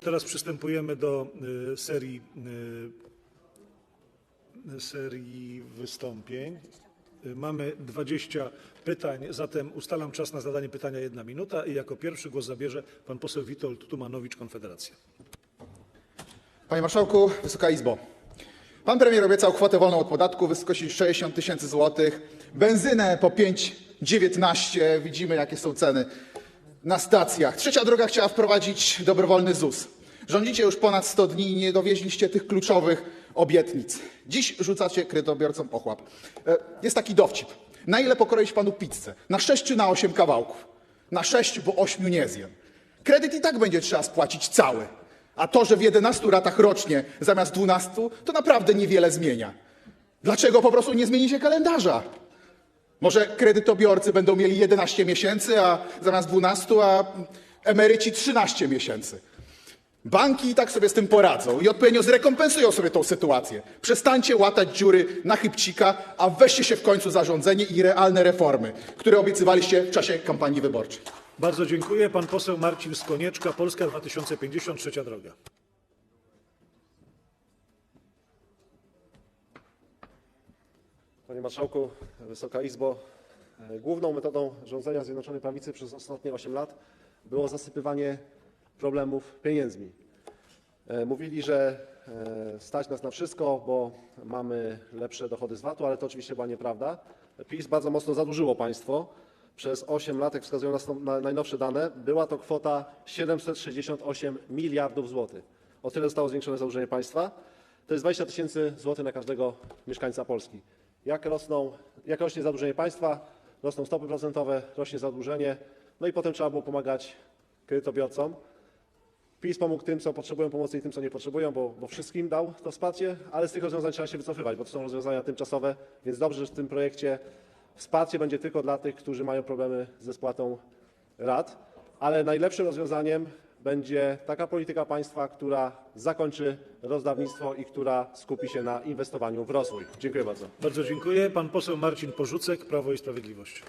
Teraz przystępujemy do y, serii, y, serii wystąpień. Y, Mamy 20 pytań, zatem ustalam czas na zadanie pytania jedna minuta i jako pierwszy głos zabierze pan poseł Witold Tumanowicz, Konfederacja. Panie Marszałku, Wysoka Izbo. Pan premier obiecał kwotę wolną od podatku w wysokości 60 tysięcy złotych. Benzynę po 5,19. Widzimy, jakie są ceny na stacjach. Trzecia droga chciała wprowadzić dobrowolny ZUS. Rządzicie już ponad 100 dni i nie dowieźliście tych kluczowych obietnic. Dziś rzucacie kredytobiorcom ochłap. E, Jest taki dowcip. Na ile pokroić panu pizzę? Na 6 czy na 8 kawałków? Na 6, bo 8 nie zjem. Kredyt i tak będzie trzeba spłacić cały. A to, że w 11 ratach rocznie zamiast 12, to naprawdę niewiele zmienia. Dlaczego po prostu nie zmienicie kalendarza? Może kredytobiorcy będą mieli 11 miesięcy, a zamiast 12, a emeryci 13 miesięcy. Banki i tak sobie z tym poradzą i odpowiednio zrekompensują sobie tą sytuację. Przestańcie łatać dziury na chybcika, a weźcie się w końcu za rządzenie i realne reformy, które obiecywaliście w czasie kampanii wyborczej. Bardzo dziękuję. Pan poseł Marcin Skonieczka, Polska 2050, trzecia droga. Panie Marszałku, Wysoka Izbo, e, główną metodą rządzenia Zjednoczonej Prawicy przez ostatnie 8 lat było zasypywanie problemów pieniędzmi. E, Mówili, że e, stać nas na wszystko, bo mamy lepsze dochody z VAT-u, ale to oczywiście była nieprawda. PiS bardzo mocno zadłużyło państwo. Przez 8 lat, jak wskazują nas na najnowsze dane, była to kwota 768 miliardów złotych. O tyle zostało zwiększone zadłużenie państwa. To jest 20 tysięcy złotych na każdego mieszkańca Polski. Jak, rośnie zadłużenie państwa, rosną stopy procentowe, rośnie zadłużenie, no i potem trzeba było pomagać kredytobiorcom. PiS pomógł tym, co potrzebują pomocy i tym, co nie potrzebują, bo, bo wszystkim dał to wsparcie, ale z tych rozwiązań trzeba się wycofywać, bo to są rozwiązania tymczasowe, więc dobrze, że w tym projekcie wsparcie będzie tylko dla tych, którzy mają problemy ze spłatą rat, ale najlepszym rozwiązaniem będzie taka polityka państwa, która zakończy rozdawnictwo i która skupi się na inwestowaniu w rozwój. Dziękuję bardzo. Bardzo dziękuję. Pan poseł Marcin Porzucek, Prawo i Sprawiedliwość.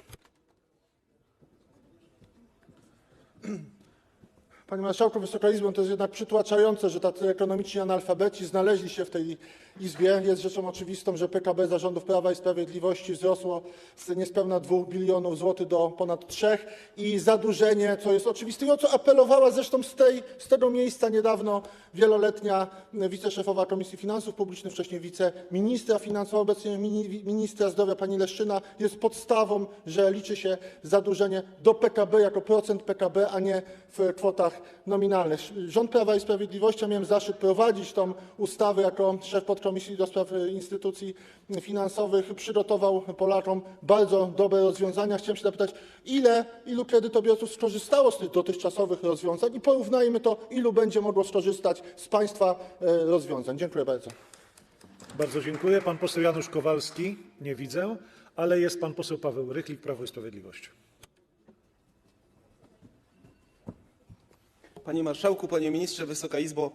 Panie Marszałku, Wysoka Izbo, to jest jednak przytłaczające, że tacy ekonomiczni analfabeci znaleźli się w tej Izbie. Jest rzeczą oczywistą, że PKB zarządów Prawa i Sprawiedliwości wzrosło z niespełna 2 bilionów złotych do ponad 3 i zadłużenie, co jest oczywiste i o co apelowała zresztą z, tej, z tego miejsca niedawno wieloletnia wiceszefowa Komisji Finansów Publicznych, wcześniej wiceministra finansów, obecnie mini- ministra zdrowia pani Leszczyna, jest podstawą, że liczy się zadłużenie do PKB jako procent PKB, a nie w kwotach nominalnych. Rząd Prawa i Sprawiedliwości, ja miałem zaszczyt prowadzić tą ustawę jako szef podkomisji do spraw e, instytucji finansowych, przygotował Polakom bardzo dobre rozwiązania. Chciałem się zapytać, ilu kredytobiorców skorzystało z tych dotychczasowych rozwiązań i porównajmy to, ilu będzie mogło skorzystać z Państwa e, rozwiązań. Dziękuję bardzo. Bardzo dziękuję. Pan poseł Janusz Kowalski, nie widzę, ale jest pan poseł Paweł Rychlik, Prawo i Sprawiedliwość. Panie Marszałku, Panie Ministrze, Wysoka Izbo!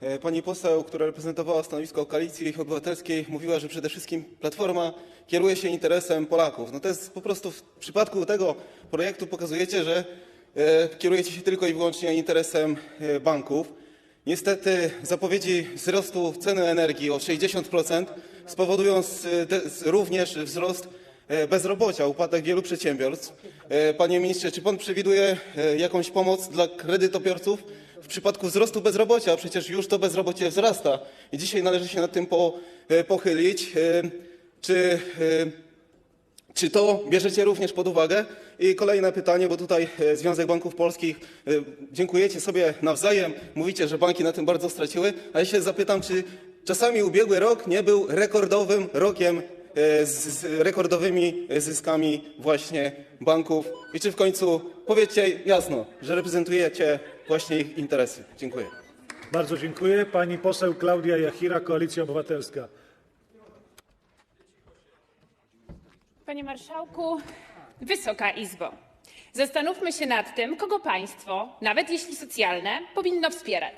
E, Pani poseł, która reprezentowała stanowisko Koalicji Obywatelskiej, mówiła, że przede wszystkim Platforma kieruje się interesem Polaków. No to jest po prostu w przypadku tego projektu pokazujecie, że e, kierujecie się tylko i wyłącznie interesem e, banków. Niestety zapowiedzi wzrostu ceny energii o 60% spowodują również wzrost bezrobocia, upadek wielu przedsiębiorstw. E, Panie ministrze, czy pan przewiduje e, jakąś pomoc dla kredytobiorców w przypadku wzrostu bezrobocia? Przecież już to bezrobocie wzrasta i dzisiaj należy się nad tym po, e, pochylić. E, Czy e, czy to bierzecie również pod uwagę? I kolejne pytanie, bo tutaj e, Związek Banków Polskich, e, dziękujecie sobie nawzajem, mówicie, że banki na tym bardzo straciły, a ja się zapytam, czy czasami ubiegły rok nie był rekordowym rokiem e, z, z rekordowymi zyskami właśnie banków i czy w końcu powiedzcie jasno, że reprezentujecie właśnie ich interesy. Dziękuję. Bardzo dziękuję. Pani poseł Klaudia Jachira, Koalicja Obywatelska. Panie Marszałku, Wysoka Izbo. Zastanówmy się nad tym, kogo państwo, nawet jeśli socjalne, powinno wspierać.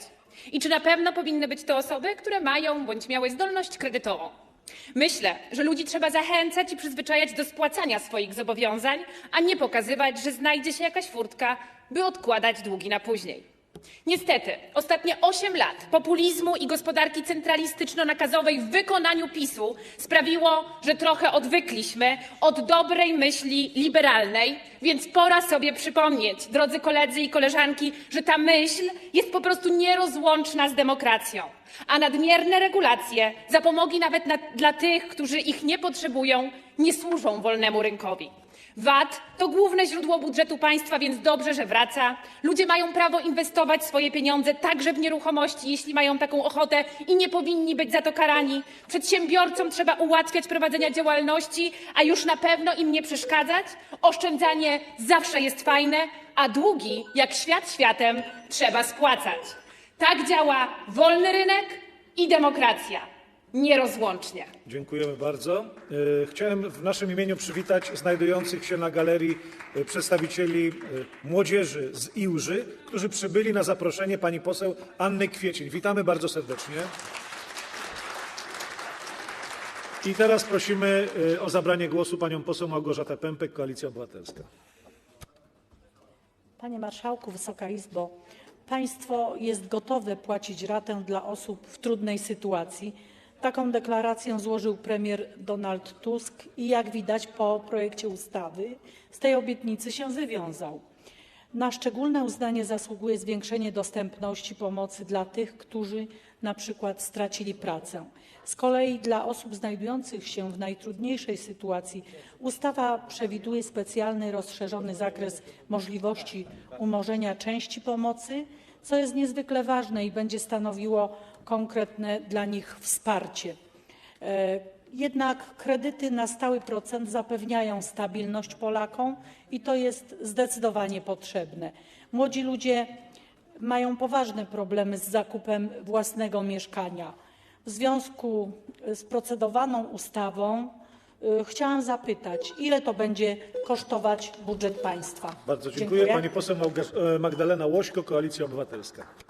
I czy na pewno powinny być to osoby, które mają bądź miały zdolność kredytową. Myślę, że ludzi trzeba zachęcać i przyzwyczajać do spłacania swoich zobowiązań, a nie pokazywać, że znajdzie się jakaś furtka, by odkładać długi na później. Niestety, ostatnie 8 lat populizmu i gospodarki centralistyczno-nakazowej w wykonaniu PiSu sprawiło, że trochę odwykliśmy od dobrej myśli liberalnej, więc pora sobie przypomnieć, drodzy koledzy i koleżanki, że ta myśl jest po prostu nierozłączna z demokracją, a nadmierne regulacje, zapomogi nawet na, dla tych, którzy ich nie potrzebują, nie służą wolnemu rynkowi. VAT to główne źródło budżetu państwa, więc dobrze, że wraca. Ludzie mają prawo inwestować swoje pieniądze także w nieruchomości, jeśli mają taką ochotę i nie powinni być za to karani. Przedsiębiorcom trzeba ułatwiać prowadzenie działalności, a już na pewno im nie przeszkadzać. Oszczędzanie zawsze jest fajne, a długi, jak świat światem, trzeba spłacać. Tak działa wolny rynek i demokracja. Nierozłącznie. Dziękujemy bardzo. E, Chciałem w naszym imieniu przywitać znajdujących się na galerii e, przedstawicieli e, młodzieży z Iłży, którzy przybyli na zaproszenie pani poseł Anny Kwiecień. Witamy bardzo serdecznie. I teraz prosimy o zabranie głosu panią poseł Małgorzatę Pępek, Koalicja Obywatelska. Panie Marszałku, Wysoka Izbo, państwo jest gotowe płacić ratę dla osób w trudnej sytuacji. Taką deklarację złożył premier Donald Tusk i jak widać po projekcie ustawy z tej obietnicy się wywiązał. Na szczególne uznanie zasługuje zwiększenie dostępności pomocy dla tych, którzy na przykład stracili pracę. Z kolei dla osób znajdujących się w najtrudniejszej sytuacji ustawa przewiduje specjalny rozszerzony zakres możliwości umorzenia części pomocy, co jest niezwykle ważne i będzie stanowiło konkretne dla nich wsparcie. E, Jednak kredyty na stały procent zapewniają stabilność Polakom i to jest zdecydowanie potrzebne. Młodzi ludzie mają poważne problemy z zakupem własnego mieszkania. W związku z procedowaną ustawą y, chciałam zapytać, ile to będzie kosztować budżet państwa? Bardzo dziękuję. Pani poseł e, Magdalena Łośko, Koalicja Obywatelska.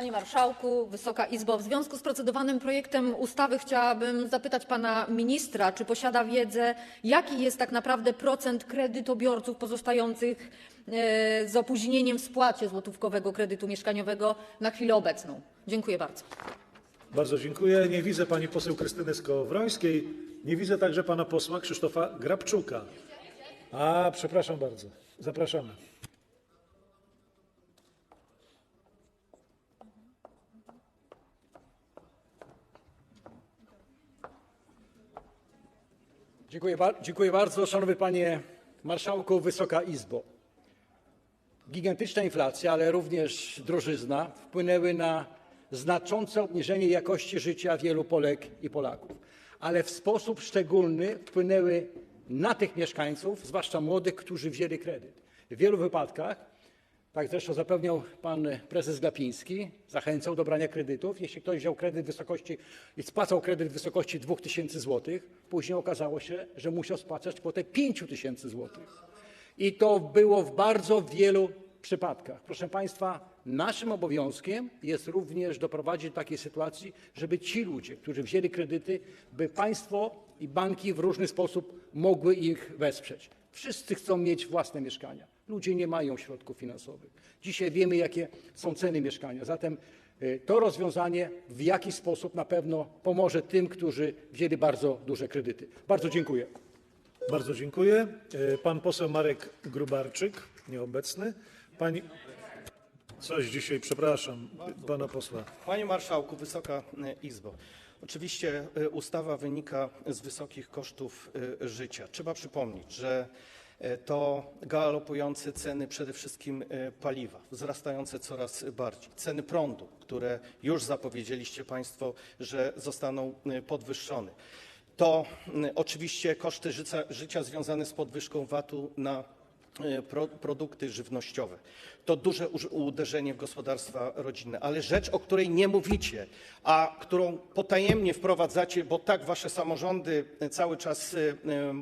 Panie Marszałku, Wysoka Izbo, w związku z procedowanym projektem ustawy chciałabym zapytać pana ministra, czy posiada wiedzę, jaki jest tak naprawdę procent kredytobiorców pozostających e, z opóźnieniem w spłacie złotówkowego kredytu mieszkaniowego na chwilę obecną. Dziękuję bardzo. Bardzo dziękuję. Nie widzę pani poseł Krystyny Skowrońskiej. Nie widzę także pana posła Krzysztofa Grabczuka. A, przepraszam bardzo. Zapraszamy. Dziękuję, dziękuję bardzo, szanowny panie marszałku, Wysoka Izbo. Gigantyczna inflacja, ale również drożyzna wpłynęły na znaczące obniżenie jakości życia wielu Polek i Polaków, ale w sposób szczególny wpłynęły na tych mieszkańców, zwłaszcza młodych, którzy wzięli kredyt. W wielu wypadkach tak zresztą zapewniał pan prezes Glapiński, zachęcał do brania kredytów. Jeśli ktoś wziął kredyt w wysokości i spłacał kredyt w wysokości 2000 zł, później okazało się, że musiał spłacać kwotę 5000 zł. I to było w bardzo wielu przypadkach. Proszę Państwa, naszym obowiązkiem jest również doprowadzić do takiej sytuacji, żeby ci ludzie, którzy wzięli kredyty, by państwo i banki w różny sposób mogły ich wesprzeć. Wszyscy chcą mieć własne mieszkania. Ludzie nie mają środków finansowych. Dzisiaj wiemy, jakie są ceny mieszkania. Zatem y, to rozwiązanie w jakiś sposób na pewno pomoże tym, którzy wzięli bardzo duże kredyty. Bardzo dziękuję. Bardzo dziękuję. E, Pan poseł Marek Grubarczyk, nieobecny. Pani... Coś dzisiaj, przepraszam, pana posła. Panie Marszałku, Wysoka e, Izbo. Oczywiście ustawa wynika z wysokich kosztów życia. Trzeba przypomnieć, że to galopujące ceny przede wszystkim e, paliwa, wzrastające coraz bardziej, ceny prądu, które już zapowiedzieliście Państwo, że zostaną e, podwyższone. To oczywiście koszty życia, życia związane z podwyżką VAT-u na e, pro, produkty żywnościowe. To duże uż- uderzenie w gospodarstwa rodzinne, ale rzecz, o której nie mówicie, a którą potajemnie wprowadzacie, bo tak wasze samorządy cały czas e, e,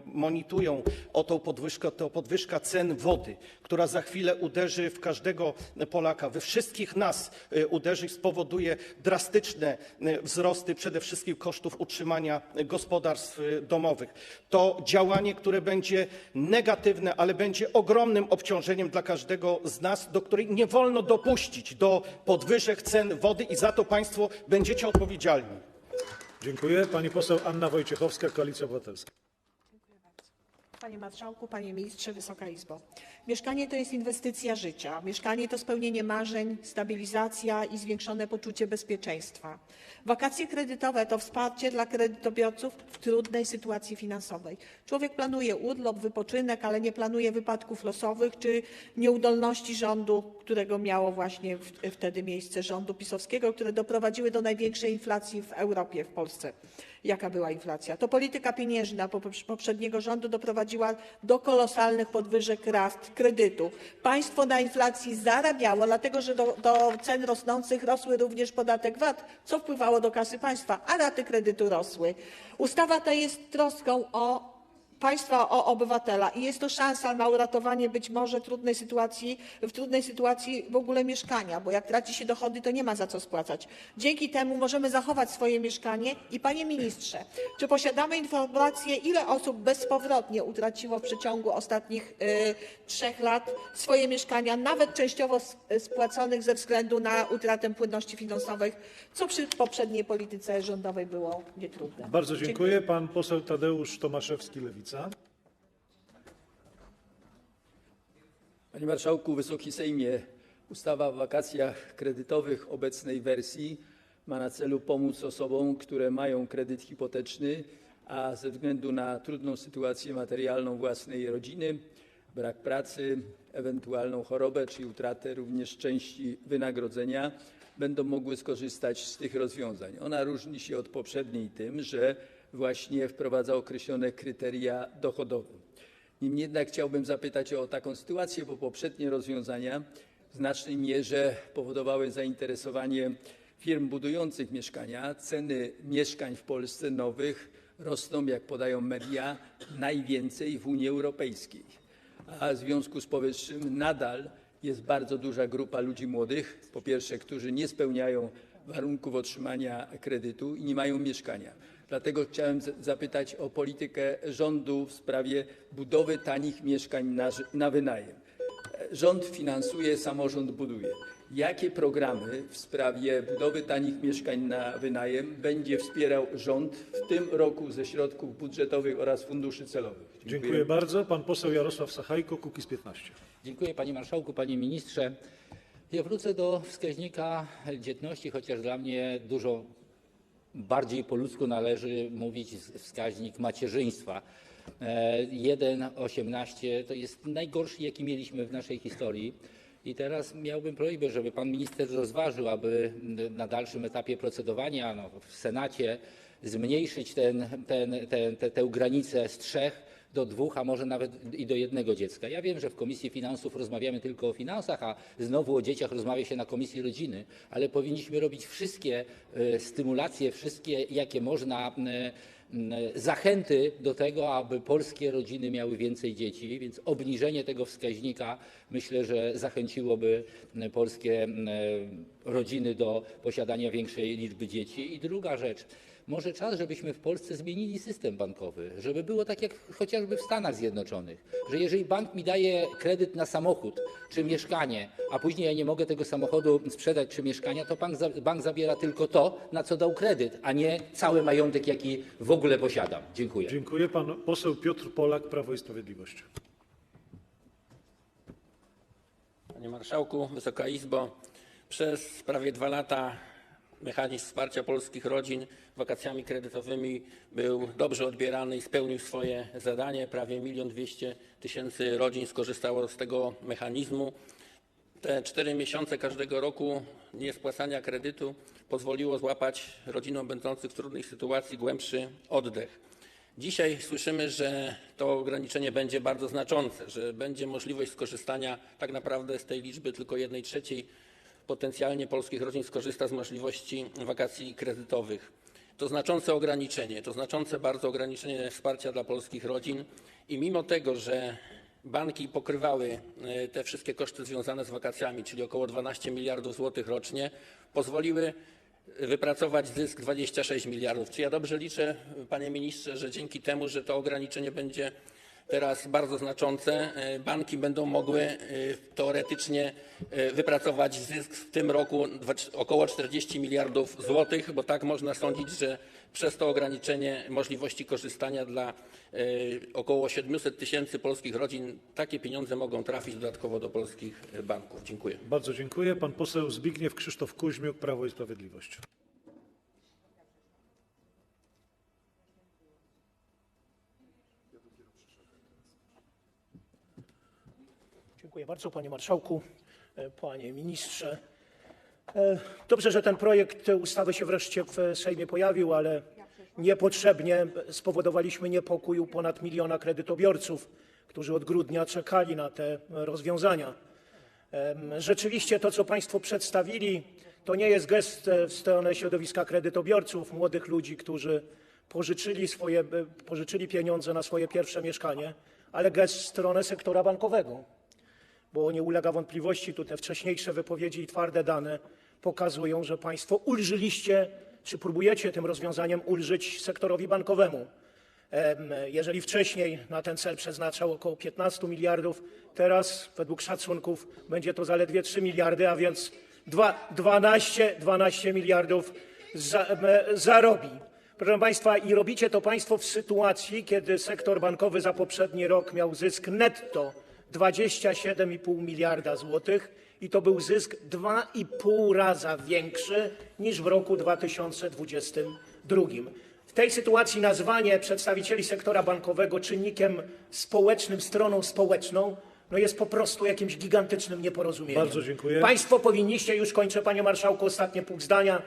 monitują o tą podwyżkę, to podwyżka cen wody, która za chwilę uderzy w każdego Polaka, we wszystkich nas e, uderzy i spowoduje drastyczne e, wzrosty przede wszystkim kosztów utrzymania gospodarstw e, domowych. To działanie, które będzie negatywne, ale będzie ogromnym obciążeniem dla każdego z nas, do której nie wolno dopuścić do podwyżek cen wody i za to państwo będziecie odpowiedzialni. Dziękuję. Pani poseł Anna Wojciechowska, Koalicja Obywatelska. Panie Marszałku, Panie Ministrze, Wysoka Izbo. Mieszkanie to jest inwestycja życia. Mieszkanie to spełnienie marzeń, stabilizacja i zwiększone poczucie bezpieczeństwa. Wakacje kredytowe to wsparcie dla kredytobiorców w trudnej sytuacji finansowej. Człowiek planuje urlop, wypoczynek, ale nie planuje wypadków losowych czy nieudolności rządu, którego miało właśnie wtedy miejsce rządu pisowskiego, które doprowadziły do największej inflacji w Europie, w Polsce. Jaka była inflacja? To polityka pieniężna poprze- poprzedniego rządu doprowadziła do kolosalnych podwyżek rat kredytu. Państwo na inflacji zarabiało, dlatego że do, do cen rosnących rosły również podatek VAT, co wpływało do kasy państwa, a raty kredytu rosły. Ustawa ta jest troską o państwa o obywatela i jest to szansa na uratowanie być może trudnej sytuacji, w trudnej sytuacji w ogóle mieszkania, bo jak traci się dochody, to nie ma za co spłacać. Dzięki temu możemy zachować swoje mieszkanie i panie ministrze, czy posiadamy informację, ile osób bezpowrotnie utraciło w przeciągu ostatnich y, trzech lat swoje mieszkania, nawet częściowo spłaconych ze względu na utratę płynności finansowych, co przy poprzedniej polityce rządowej było nietrudne. Bardzo dziękuję. Pan poseł Tadeusz Tomaszewski, Lewica. Panie Marszałku, Wysoki Sejmie, ustawa o wakacjach kredytowych obecnej wersji ma na celu pomóc osobom, które mają kredyt hipoteczny, a ze względu na trudną sytuację materialną własnej rodziny, brak pracy, ewentualną chorobę czy utratę również części wynagrodzenia, będą mogły skorzystać z tych rozwiązań. Ona różni się od poprzedniej tym, że właśnie wprowadza określone kryteria dochodowe. Niemniej jednak chciałbym zapytać o taką sytuację, bo poprzednie rozwiązania w znacznej mierze powodowały zainteresowanie firm budujących mieszkania. Ceny mieszkań w Polsce nowych rosną, jak podają media, najwięcej w Unii Europejskiej. A w związku z powyższym nadal jest bardzo duża grupa ludzi młodych, po pierwsze, którzy nie spełniają warunków otrzymania kredytu i nie mają mieszkania. Dlatego chciałem zapytać o politykę rządu w sprawie budowy tanich mieszkań na, wynajem. Rząd finansuje, samorząd buduje. Jakie programy w sprawie budowy tanich mieszkań na wynajem będzie wspierał rząd w tym roku ze środków budżetowych oraz funduszy celowych? Dziękuję bardzo. Pan poseł Jarosław Sachajko, Kukiz 15. Dziękuję panie marszałku, panie ministrze. Ja wrócę do wskaźnika dzietności, chociaż dla mnie dużo bardziej po ludzku należy mówić wskaźnik macierzyństwa. E, 1,18 to jest najgorszy, jaki mieliśmy w naszej historii. I teraz miałbym prośbę, żeby pan minister rozważył, aby na dalszym etapie procedowania no, w Senacie zmniejszyć ten, ten, ten, te, tę granicę z trzech do dwóch, a może nawet i do jednego dziecka. Ja wiem, że w Komisji Finansów rozmawiamy tylko o finansach, a znowu o dzieciach rozmawia się na Komisji Rodziny, ale powinniśmy robić wszystkie e, stymulacje, wszystkie jakie można e, m, zachęty do tego, aby polskie rodziny miały więcej dzieci, więc obniżenie tego wskaźnika myślę, że zachęciłoby polskie rodziny do posiadania większej liczby dzieci. I druga rzecz, może czas, żebyśmy w Polsce zmienili system bankowy, żeby było tak jak chociażby w Stanach Zjednoczonych, że jeżeli bank mi daje kredyt na samochód czy mieszkanie, a później ja nie mogę tego samochodu sprzedać czy mieszkania, to bank, bank zabiera tylko to, na co dał kredyt, a nie cały majątek, jaki w ogóle posiadam. Dziękuję. Dziękuję. Pan poseł Piotr Polak, Prawo i Sprawiedliwość. Panie Marszałku, Wysoka Izbo, przez prawie dwa lata mechanizm wsparcia polskich rodzin wakacjami kredytowymi był dobrze odbierany i spełnił swoje zadanie. Prawie 1 200 tysięcy rodzin skorzystało z tego mechanizmu. Te cztery miesiące każdego roku niespłacania kredytu pozwoliło złapać rodzinom będących w trudnej sytuacji głębszy oddech. Dzisiaj słyszymy, że to ograniczenie będzie bardzo znaczące, że będzie możliwość skorzystania tak naprawdę z tej liczby tylko 1 trzeciej potencjalnie polskich rodzin skorzysta z możliwości wakacji kredytowych. To znaczące ograniczenie, to znaczące bardzo ograniczenie wsparcia dla polskich rodzin i mimo tego, że banki pokrywały e, te wszystkie koszty związane z wakacjami, czyli około 12 miliardów złotych rocznie, pozwoliły wypracować zysk 26 miliardów. Czy ja dobrze liczę, panie ministrze, że dzięki temu, że to ograniczenie będzie teraz bardzo znaczące. E, Banki będą mogły e, teoretycznie e, wypracować zysk w tym roku około 40 miliardów złotych, bo tak można sądzić, że przez to ograniczenie możliwości korzystania dla około 700 tysięcy polskich rodzin takie pieniądze mogą trafić dodatkowo do polskich banków. Dziękuję. Bardzo dziękuję. Pan poseł Zbigniew Krzysztof Kuźmiuk, Prawo i Sprawiedliwość. Dziękuję bardzo, panie marszałku, e, panie ministrze. E, Dobrze, że ten projekt ustawy się wreszcie w Sejmie pojawił, ale niepotrzebnie spowodowaliśmy niepokój u ponad miliona kredytobiorców, którzy od grudnia czekali na te rozwiązania. Rzeczywiście to, co Państwo przedstawili, to nie jest gest e, w stronę środowiska kredytobiorców, młodych ludzi, którzy pożyczyli, swoje, pożyczyli pieniądze na swoje pierwsze mieszkanie, ale gest w stronę sektora bankowego bo nie ulega wątpliwości, tu te wcześniejsze wypowiedzi i twarde dane pokazują, że Państwo ulżyliście, czy próbujecie tym rozwiązaniem ulżyć sektorowi bankowemu. Em, Jeżeli wcześniej na ten cel przeznaczał około 15 miliardów, teraz według szacunków będzie to zaledwie 3 miliardy, a więc dwa- 12, 12 miliardów zarobi. Proszę Państwa, i robicie to Państwo w sytuacji, kiedy sektor bankowy za poprzedni rok miał zysk netto 27,5 miliarda złotych i to był zysk 2,5 raza większy niż w roku 2022. W tej sytuacji nazwanie przedstawicieli sektora bankowego czynnikiem społecznym, stroną społeczną, no jest po prostu jakimś gigantycznym nieporozumieniem. Bardzo dziękuję. Państwo powinniście, już kończę panie marszałku, ostatnie pół zdania,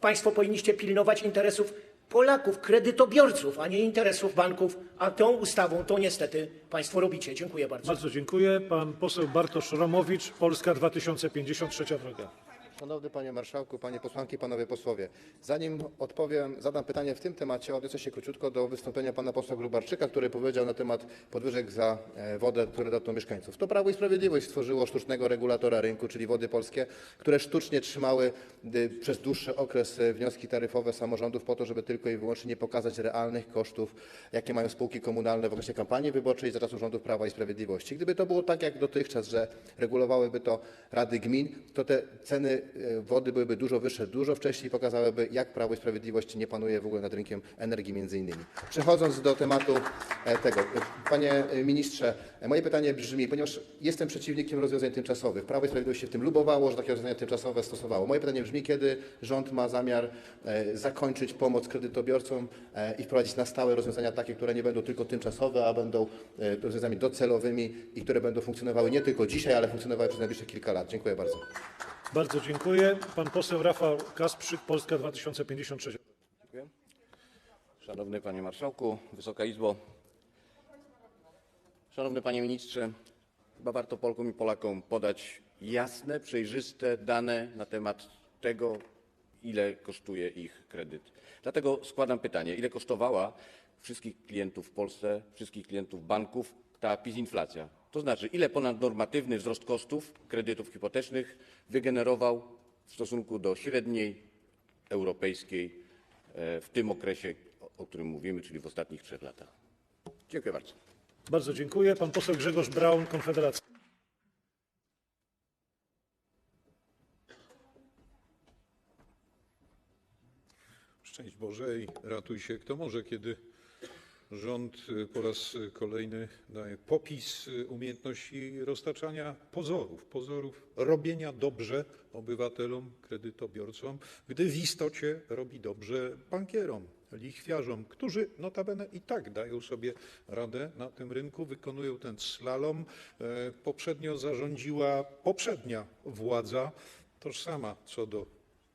państwo powinniście pilnować interesów Polaków, kredytobiorców, a nie interesów banków, a tą ustawą to niestety państwo robicie. Dziękuję bardzo. Bardzo dziękuję. Pan poseł Bartosz Romowicz, Polska 2050, trzecia droga. Szanowny Panie Marszałku, Panie Posłanki, Panowie Posłowie. Zanim odpowiem, zadam pytanie w tym temacie, odniosę się króciutko do wystąpienia Pana Posła Grubarczyka, który powiedział na temat podwyżek za e, wodę, które dotkną mieszkańców. To Prawo i Sprawiedliwość stworzyło sztucznego regulatora rynku, czyli Wody Polskie, które sztucznie trzymały y, przez dłuższy okres e, wnioski taryfowe samorządów po to, żeby tylko i wyłącznie nie pokazać realnych kosztów, jakie mają spółki komunalne w okresie kampanii wyborczej za czasów rządów Prawa i Sprawiedliwości. Gdyby to było tak jak dotychczas, że regulowałyby to rady gmin, to te ceny wody byłyby dużo wyższe, dużo wcześniej pokazałyby, jak Prawo i Sprawiedliwość nie panuje w ogóle nad rynkiem energii między innymi. Przechodząc do tematu e, tego, e, panie e, ministrze, e, moje pytanie brzmi, ponieważ jestem przeciwnikiem rozwiązań tymczasowych, Prawo i Sprawiedliwość się tym lubowało, że takie rozwiązania tymczasowe stosowało. Moje pytanie brzmi, kiedy rząd ma zamiar e, zakończyć pomoc kredytobiorcom e, i wprowadzić na stałe rozwiązania takie, które nie będą tylko tymczasowe, a będą e, rozwiązaniami docelowymi i które będą funkcjonowały nie tylko dzisiaj, ale funkcjonowały przez najbliższe kilka lat. Dziękuję bardzo. Bardzo dziękuję. Pan poseł Rafał Kasprzyk, Polska 2053. Szanowny Panie Marszałku, Wysoka Izbo, Szanowny Panie Ministrze, chyba warto Polkom i Polakom podać jasne, przejrzyste dane na temat tego, ile kosztuje ich kredyt. Dlatego składam pytanie, ile kosztowała wszystkich klientów w Polsce, wszystkich klientów banków ta PiS-inflacja? To znaczy, ile ponadnormatywny wzrost kosztów kredytów hipotecznych wygenerował w stosunku do średniej europejskiej e, w tym okresie, o- o którym mówimy, czyli w ostatnich trzech latach. Dziękuję bardzo. Bardzo dziękuję. Pan poseł Grzegorz Braun, Konfederacja. Szczęść Boże i ratuj się kto może, kiedy rząd y, po raz y, kolejny daje popis y, umiejętności roztaczania pozorów, pozorów robienia dobrze obywatelom, kredytobiorcom, gdy w istocie robi dobrze bankierom, lichwiarzom, którzy notabene i tak dają sobie radę na tym rynku, wykonują ten slalom. E, Poprzednio zarządziła poprzednia władza, tożsama co do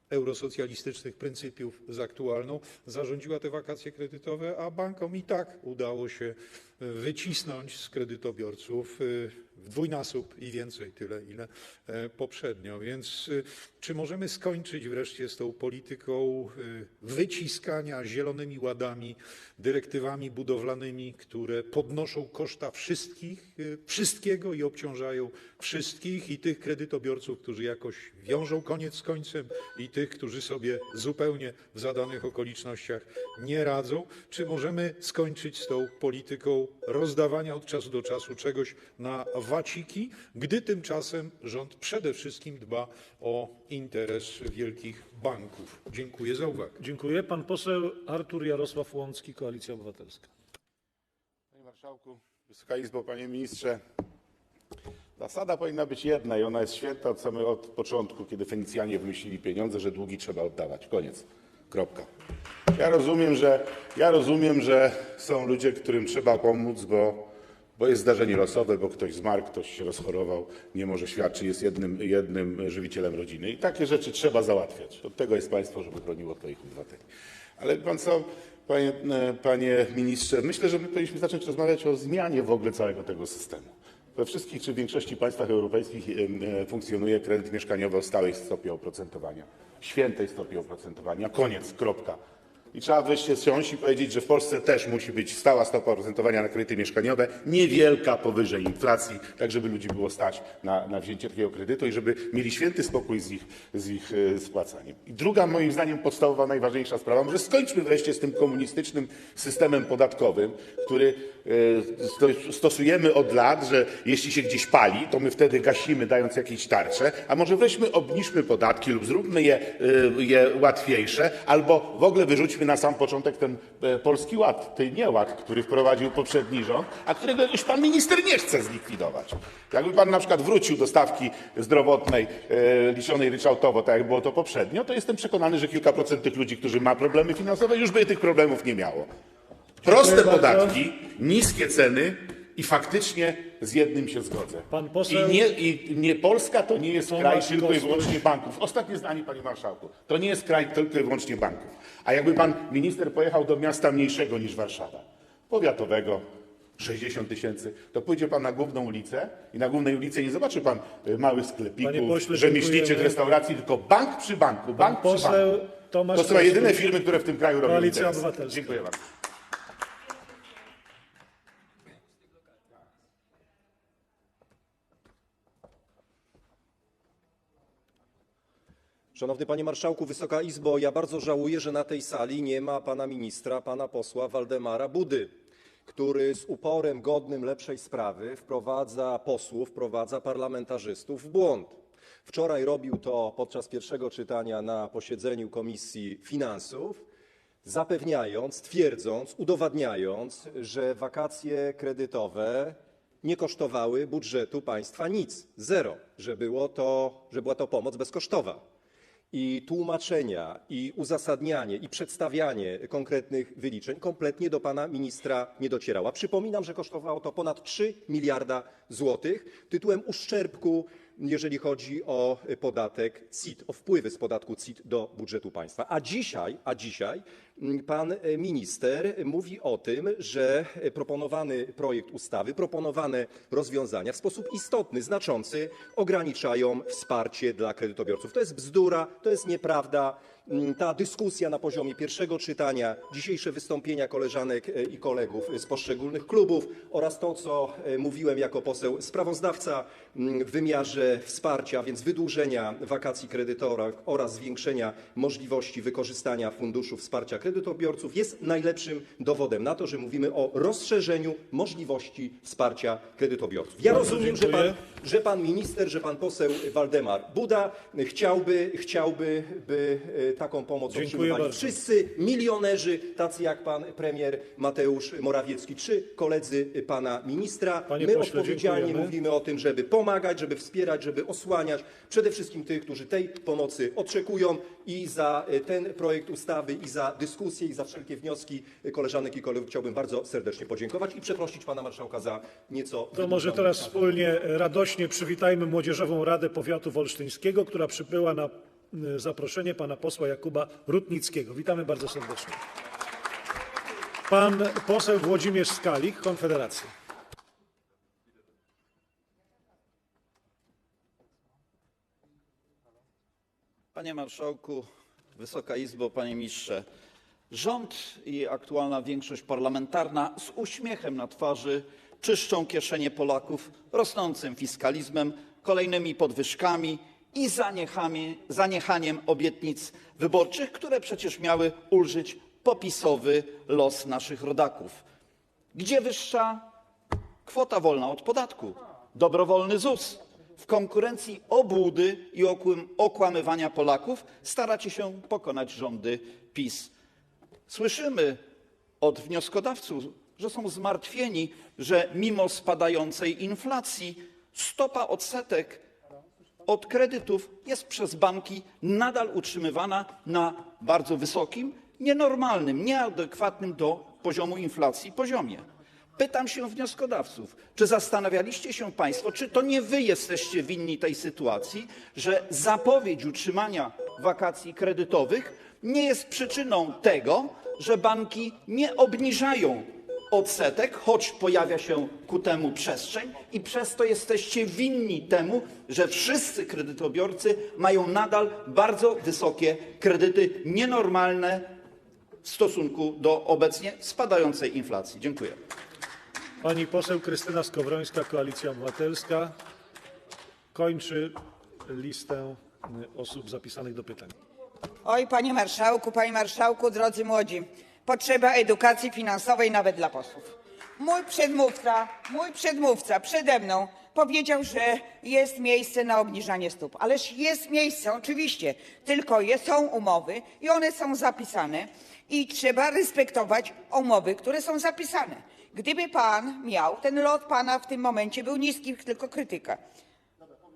eurosocjalistycznych pryncypiów z aktualną, zarządziła te wakacje kredytowe, a bankom i tak udało się wycisnąć z kredytobiorców y, w dwójnasób i więcej, tyle ile e, poprzednio. Więc y, czy możemy skończyć wreszcie z tą polityką y, wyciskania zielonymi ładami, dyrektywami budowlanymi, które podnoszą koszta wszystkich, wszystkiego i obciążają wszystkich i tych kredytobiorców, którzy jakoś wiążą koniec z końcem i tych, którzy sobie zupełnie w zadanych okolicznościach nie radzą? Czy możemy skończyć z tą polityką rozdawania od czasu do czasu czegoś na waciki, gdy tymczasem rząd przede wszystkim dba o interes wielkich banków. Dziękuję za uwagę. Dziękuję. Pan poseł Artur Jarosław Łącki, Koalicja Obywatelska. Panie Marszałku, Wysoka Izbo, Panie Ministrze. Zasada powinna być jedna i ona jest święta od samego od początku, kiedy Fenicjanie wymyślili pieniądze, że długi trzeba oddawać. Koniec. Kropka. Ja rozumiem, że, ja rozumiem, że są ludzie, którym trzeba pomóc, bo, bo jest zdarzenie losowe, bo ktoś zmarł, ktoś się rozchorował, nie może świadczyć, jest jednym, jednym żywicielem rodziny. I takie rzeczy trzeba załatwiać. Od tego jest państwo, żeby chroniło swoich obywateli. Ale pan co, panie, panie ministrze, myślę, że my powinniśmy zacząć rozmawiać o zmianie w ogóle całego tego systemu. We wszystkich czy w większości państwach europejskich funkcjonuje kredyt mieszkaniowy o stałej stopie oprocentowania, świętej stopie oprocentowania, koniec, kropka. I trzeba wreszcie siąść i powiedzieć, że w Polsce też musi być stała stopa oprocentowania na kredyty mieszkaniowe, niewielka powyżej inflacji, tak żeby ludzi było stać na, na wzięcie takiego kredytu i żeby mieli święty spokój z ich, z ich e, spłacaniem. I druga, moim zdaniem, podstawowa, najważniejsza sprawa, może skończmy wreszcie z tym komunistycznym systemem podatkowym, który e, sto- stosujemy od lat, że jeśli się gdzieś pali, to my wtedy gasimy, dając jakieś tarcze, a może weźmy, obniżmy podatki lub zróbmy je, e, je łatwiejsze, albo w ogóle wyrzućmy na sam początek ten e, polski ład, ten nieład, który wprowadził poprzedni rząd, a którego już pan minister nie chce zlikwidować. Jakby pan na przykład wrócił do stawki zdrowotnej e, liczonej ryczałtowo, tak jak było to poprzednio, to jestem przekonany, że kilka procent tych ludzi, którzy ma problemy finansowe, już by tych problemów nie miało. Proste podatki, niskie ceny i faktycznie z jednym się zgodzę. Pan poseł- I, nie, I nie Polska to nie jest Tomasz kraj tylko i wyłącznie banków. Ostatnie zdanie, panie marszałku. To nie jest kraj tylko i wyłącznie banków. A jakby pan minister pojechał do miasta mniejszego niż Warszawa, powiatowego, 60 tysięcy, to pójdzie pan na główną ulicę i na głównej ulicy nie zobaczy pan y, małych Panie sklepików, pośle, rzemieślniczych dziękujemy. restauracji, tylko bank przy banku, bank przy poseł banku. Tomasz To są jedyne firmy, które w tym kraju robią Koalicja interes. Obywatelska. Dziękuję bardzo. Szanowny Panie Marszałku, Wysoka Izbo, ja bardzo żałuję, że na tej sali nie ma pana ministra, pana posła Waldemara Budy, który z uporem godnym lepszej sprawy wprowadza posłów, wprowadza parlamentarzystów w błąd. Wczoraj robił to podczas pierwszego czytania na posiedzeniu Komisji Finansów, zapewniając, twierdząc, udowadniając, że wakacje kredytowe nie kosztowały budżetu państwa nic, zero, że, było to, że była to pomoc bezkosztowa i tłumaczenia, i uzasadnianie, i przedstawianie konkretnych wyliczeń kompletnie do pana ministra nie docierała. Przypominam, że kosztowało to ponad 3 miliarda złotych tytułem uszczerbku, jeżeli chodzi o podatek CIT, o wpływy z podatku CIT do budżetu państwa. A dzisiaj, a dzisiaj pan minister mówi o tym, że proponowany projekt ustawy, proponowane rozwiązania w sposób istotny, znaczący ograniczają wsparcie dla kredytobiorców. To jest bzdura, to jest nieprawda. Mm, Ta dyskusja na poziomie pierwszego czytania, dzisiejsze wystąpienia koleżanek e, i kolegów z poszczególnych klubów oraz to, co e, mówiłem jako poseł sprawozdawca mm, w wymiarze wsparcia, więc wydłużenia wakacji kredytora oraz zwiększenia możliwości wykorzystania funduszu wsparcia kredytobiorców jest najlepszym dowodem na to, że mówimy o rozszerzeniu możliwości wsparcia kredytobiorców. Ja Bardzo rozumiem, że pan, że pan minister, że pan poseł Waldemar Buda chciałby, chciałby by e, taką pomoc Dziękuję otrzymywali bardzo. wszyscy milionerzy, tacy jak pan premier Mateusz Morawiecki czy koledzy pana ministra. Panie My pośle, odpowiedzialnie dziękujemy. mówimy o tym, żeby pomagać, żeby wspierać, żeby osłaniać przede wszystkim tych, którzy tej pomocy oczekują i za e, ten projekt ustawy i za dyskusję i za wszelkie wnioski koleżanek i kolegów chciałbym bardzo serdecznie podziękować i przeprosić pana marszałka za nieco To może teraz wspólnie radośnie przywitajmy Młodzieżową Radę Powiatu Wolsztyńskiego, która przybyła na zaproszenie pana posła Jakuba Rutnickiego. Witamy bardzo serdecznie. Pan poseł Włodzimierz Skalik, Konfederacja. Panie Marszałku, Wysoka Izbo, Panie Ministrze. Rząd i aktualna większość parlamentarna z uśmiechem na twarzy czyszczą kieszenie Polaków rosnącym fiskalizmem, kolejnymi podwyżkami i zaniechaniem obietnic wyborczych, które przecież miały ulżyć popisowy los naszych rodaków. Gdzie wyższa kwota wolna od podatku? Dobrowolny ZUS. W konkurencji obłudy i okłam- okłamywania Polaków staracie się pokonać rządy PiS. Słyszymy od wnioskodawców, że są zmartwieni, że mimo spadającej inflacji stopa odsetek od kredytów jest przez banki nadal utrzymywana na bardzo wysokim, nienormalnym, nieadekwatnym do poziomu inflacji poziomie. Pytam się wnioskodawców, czy zastanawialiście się Państwo, czy to nie Wy jesteście winni tej sytuacji, że zapowiedź utrzymania wakacji kredytowych nie jest przyczyną tego, że banki nie obniżają odsetek, choć pojawia się ku temu przestrzeń i przez to jesteście winni temu, że wszyscy kredytobiorcy mają nadal bardzo wysokie kredyty, nienormalne w stosunku do obecnie spadającej inflacji. Dziękuję. Pani poseł Krystyna Skowrońska, Koalicja Obywatelska, kończy listę osób zapisanych do pytań. Oj, panie marszałku, panie marszałku, drodzy młodzi, potrzeba edukacji finansowej nawet dla posłów. Mój przedmówca, mój przedmówca przede mną powiedział, że jest miejsce na obniżanie stóp. Ależ jest miejsce, oczywiście, tylko jest, są umowy i one są zapisane i trzeba respektować umowy, które są zapisane. Gdyby pan miał, ten lot pana w tym momencie był niski, tylko krytyka.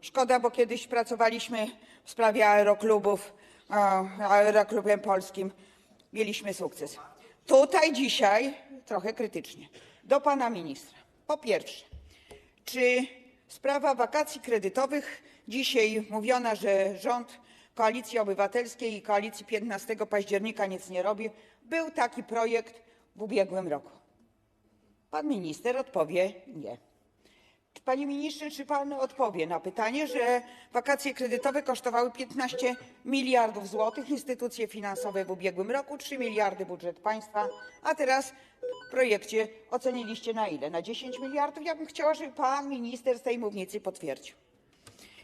Szkoda, bo kiedyś pracowaliśmy w sprawie aeroklubów, aeroklubem polskim. Mieliśmy sukces. Tutaj dzisiaj trochę krytycznie. Do pana ministra. Po pierwsze, czy sprawa wakacji kredytowych, dzisiaj mówiona, że rząd Koalicji Obywatelskiej i Koalicji 15 października nic nie robi, był taki projekt w ubiegłym roku. Pan minister odpowie nie. Panie ministrze, czy pan odpowie na pytanie, że wakacje kredytowe kosztowały 15 miliardów złotych, instytucje finansowe w ubiegłym roku 3 miliardy budżet państwa, a teraz w projekcie oceniliście na ile? Na 10 miliardów? Ja bym chciała, żeby pan minister z tej mównicy potwierdził.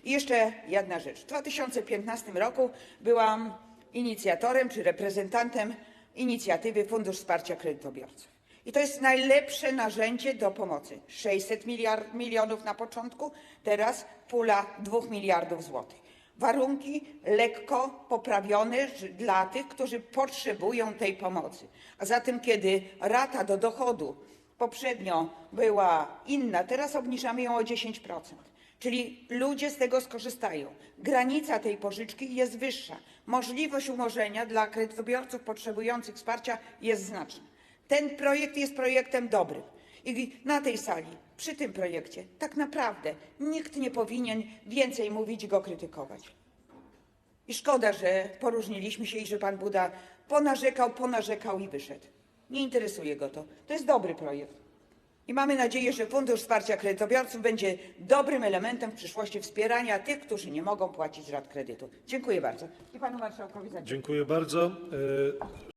I jeszcze jedna rzecz. W 2015 roku byłam inicjatorem czy reprezentantem inicjatywy Fundusz Wsparcia Kredytobiorców. I to jest najlepsze narzędzie do pomocy. 600 miliard, milionów na początku, teraz pula 2 miliardów złotych. Warunki lekko poprawione dla tych, którzy potrzebują tej pomocy. A zatem, kiedy rata do dochodu poprzednio była inna, teraz obniżamy ją o 10%. Czyli ludzie z tego skorzystają. Granica tej pożyczki jest wyższa. Możliwość umorzenia dla kredytobiorców potrzebujących wsparcia jest znaczna. Ten projekt jest projektem dobrym. I na tej sali, przy tym projekcie, tak naprawdę nikt nie powinien więcej mówić i go krytykować. I szkoda, że poróżniliśmy się i że pan Buda ponarzekał, ponarzekał i wyszedł. Nie interesuje go to. To jest dobry projekt. I mamy nadzieję, że Fundusz Wsparcia Kredytobiorców będzie dobrym elementem w przyszłości wspierania tych, którzy nie mogą płacić rat kredytu. Dziękuję bardzo. I panu marszałkowi za Dziękuję bardzo. Y,